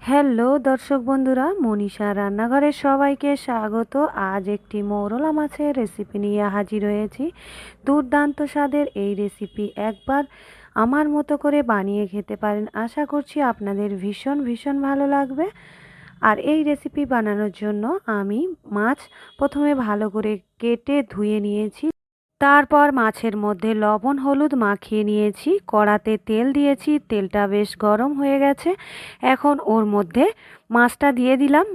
Hello দর্শক বন্ধুরা, মনীষা রান্নাঘরের সবাইকে স্বাগত। আজ একটি মৌরলা মাছের রেসিপি নিয়ে হাজির হয়েছি। দুর্দান্ত স্বাদের এই রেসিপি একবার আমার মতো করে বানিয়ে খেতে পারেন। আশা করছি আপনাদের ভীষণ ভীষণ ভালো লাগবে। আর এই রেসিপি বানানোর জন্য আমি মাছ প্রথমে ভালো করে কেটে ধুয়ে নিয়েছি। তারপর মাছের মধ্যে লবণ, হলুদ মাখিয়ে নিয়েছি। কড়াতে তেল দিয়েছি। তেলটা বেশ গরম হয়ে গেছে। এখন ওর মধ্যে মাছটা দিয়ে দিলাম।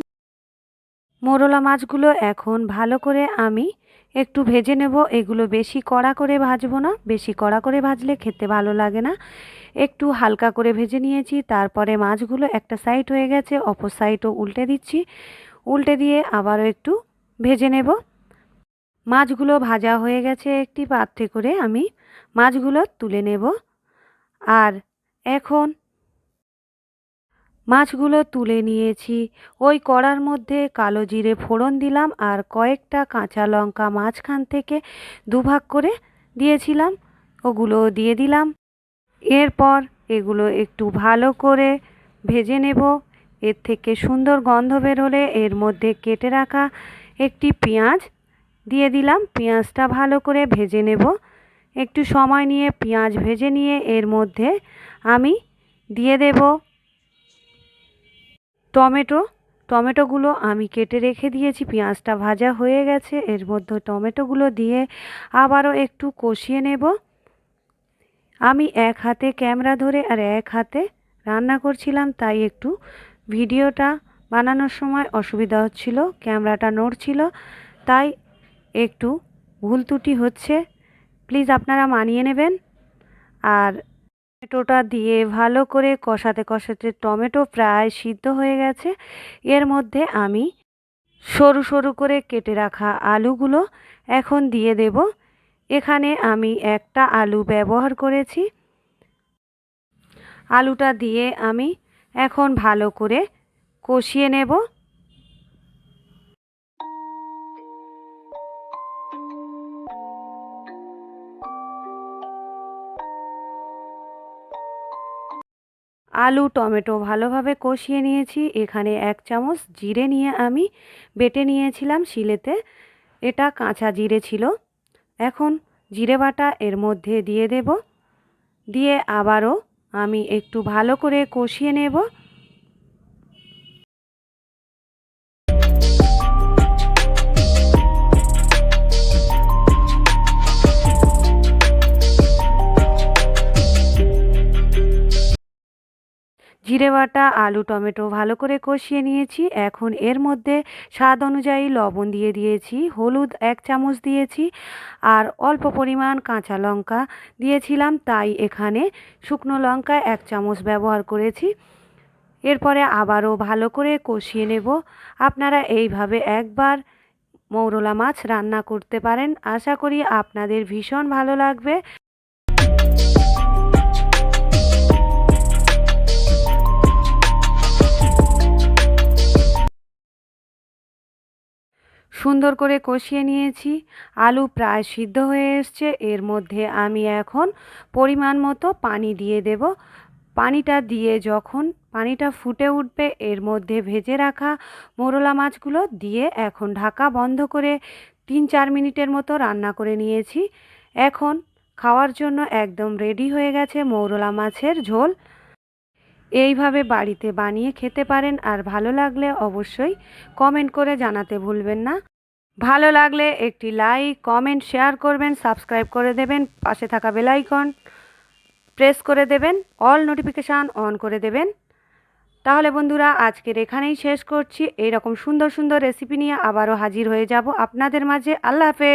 মোরলা মাছগুলো এখন ভালো করে আমি একটু ভেজে নেব। এগুলো বেশি কড়া করে ভাজবো না। বেশি কড়া করে ভাজলে খেতে ভালো লাগে না। একটু হালকা করে ভেজে নিয়েছি। তারপরে মাছগুলো একটা সাইড হয়ে গেছে, অপর সাইডও উল্টে দিচ্ছি। উল্টে দিয়ে আবারও একটু ভেজে নেব। মাছগুলো ভাজা হয়ে গেছে একটি পাত্রে করে আমি মাছগুলো তুলে নেব। আর এখন মাছগুলো তুলে নিয়েছি। ওই কড়ার মধ্যে কালো জিরে ফোড়ন দিলাম আর কয়েকটা কাঁচা লঙ্কা মাঝখান থেকে দুভাগ করে দিয়েছিলাম। ওগুলো দিয়ে দিলাম। এরপর এগুলো একটু ভালো করে ভেজে নেব। এর থেকে সুন্দর গন্ধ বেরোলে এর মধ্যে কেটে রাখা একটি পেঁয়াজ দিয়ে দিলাম। পেঁয়াজটা ভালো করে ভেজে নেব। একটু সময় নিয়ে পেঁয়াজ ভেজে নিয়ে এর মধ্যে আমি দিয়ে দেব টমেটো। টমেটোগুলো আমি কেটে রেখে দিয়েছি। পেঁয়াজটা ভাজা হয়ে গেছে। এর মধ্যে টমেটোগুলো দিয়ে আবারও একটু কষিয়ে নেব। আমি এক হাতে ক্যামেরা ধরে আর এক হাতে রান্না করছিলাম, তাই একটু ভিডিওটা বানানোর সময় অসুবিধা হচ্ছিল, ক্যামেরাটা নড়ছিল, তাই একটু ভুল ত্রুটি হচ্ছে প্লিজ আপনারা মানিয়ে নেবেন। আর টমেটোটা দিয়ে ভালো করে কষাতে কষাতে টমেটো প্রায় সিদ্ধ হয়ে গেছে। এর মধ্যে আমি সরু সরু করে কেটে রাখা আলুগুলো এখন দিয়ে দেব। এখানে আমি একটা আলু ব্যবহার করেছি। আলুটা দিয়ে আমি এখন ভালো করে কষিয়ে নেব। আলু, টমেটো ভালোভাবে কষিয়ে নিয়েছি। এখানে এক চামচ জিরে নিয়ে আমি বেটে নিয়েছিলাম শিলেতে। এটা কাঁচা জিরে ছিল। এখন জিরে বাটা এর মধ্যে দিয়ে দেব। দিয়ে আবারও আমি একটু ভালো করে কষিয়ে নেব। জিরে বাটা, আলু, টমেটো ভালো করে কষিয়ে নিয়েছি। এখন এর মধ্যে স্বাদ অনুযায়ী লবণ দিয়ে দিয়েছি, হলুদ এক চামচ দিয়েছি আর অল্প পরিমাণ কাঁচা লঙ্কা দিয়েছিলাম। তাই এখানে শুকনো লঙ্কা এক চামচ ব্যবহার করেছি। এরপরে আবারও ভালো করে কষিয়ে নেব। আপনারা এইভাবে একবার মৌরলা মাছ রান্না করতে পারেন। আশা করি আপনাদের ভীষণ ভালো লাগবে। সুন্দর করে কষিয়ে নিয়েছি। আলু প্রায় সিদ্ধ হয়ে এসছে। এর মধ্যে আমি এখন পরিমাণ মতো পানি দিয়ে দেব। পানিটা দিয়ে যখন পানিটা ফুটে উঠবে, এর মধ্যে ভেজে রাখা মোরলা মাছগুলো দিয়ে এখন ঢাকা বন্ধ করে তিন চার মিনিটের মতো রান্না করে নিয়েছি। এখন খাওয়ার জন্য একদম রেডি হয়ে গেছে মৌরলা মাছের ঝোল। এইভাবে বাড়িতে বানিয়ে খেতে পারেন আর ভালো লাগলে অবশ্যই কমেন্ট করে জানাতে ভুলবেন না। ভালো লাগলে একটি লাইক, কমেন্ট, শেয়ার করবেন, সাবস্ক্রাইব করে দেবেন, পাশে থাকা বেলাইকন প্রেস করে দেবেন, অল নোটিফিকেশান অন করে দেবেন। তাহলে বন্ধুরা, আজকের এখানেই শেষ করছি। এইরকম সুন্দর সুন্দর রেসিপি নিয়ে আবারও হাজির হয়ে যাব আপনাদের মাঝে। আল্লাহ হাফেজ।